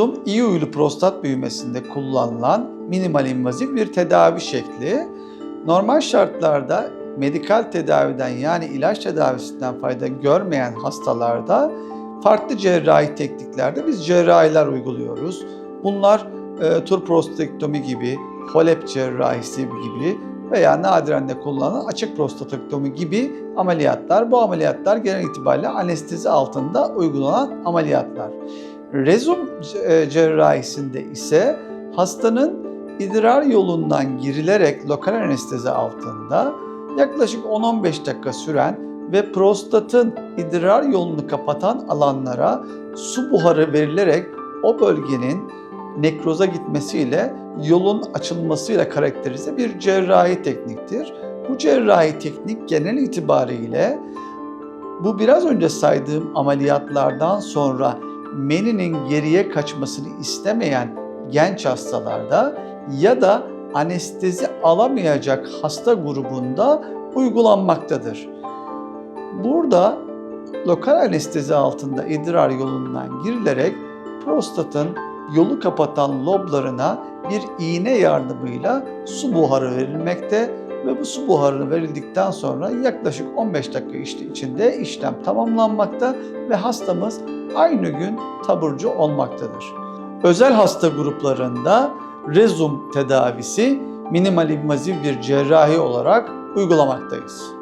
Rezum iyi uyulu prostat büyümesinde kullanılan minimal invaziv bir tedavi şekli. Normal şartlarda medikal tedaviden yani ilaç tedavisinden fayda görmeyen hastalarda farklı cerrahi tekniklerde biz cerrahiler uyguluyoruz. Bunlar e, tur prostatektomi gibi, holep cerrahisi gibi veya nadiren de kullanılan açık prostatektomi gibi ameliyatlar. Bu ameliyatlar genel itibariyle anestezi altında uygulanan ameliyatlar. Rezum e, cerrahisinde ise hastanın idrar yolundan girilerek lokal anestezi altında yaklaşık 10-15 dakika süren ve prostatın idrar yolunu kapatan alanlara su buharı verilerek o bölgenin nekroza gitmesiyle yolun açılmasıyla karakterize bir cerrahi tekniktir. Bu cerrahi teknik genel itibariyle bu biraz önce saydığım ameliyatlardan sonra meninin geriye kaçmasını istemeyen genç hastalarda ya da anestezi alamayacak hasta grubunda uygulanmaktadır. Burada lokal anestezi altında idrar yolundan girilerek prostatın yolu kapatan loblarına bir iğne yardımıyla su buharı verilmekte ve bu su buharı verildikten sonra yaklaşık 15 dakika işte içinde işlem tamamlanmakta ve hastamız aynı gün taburcu olmaktadır. Özel hasta gruplarında rezum tedavisi minimal invaziv bir cerrahi olarak uygulamaktayız.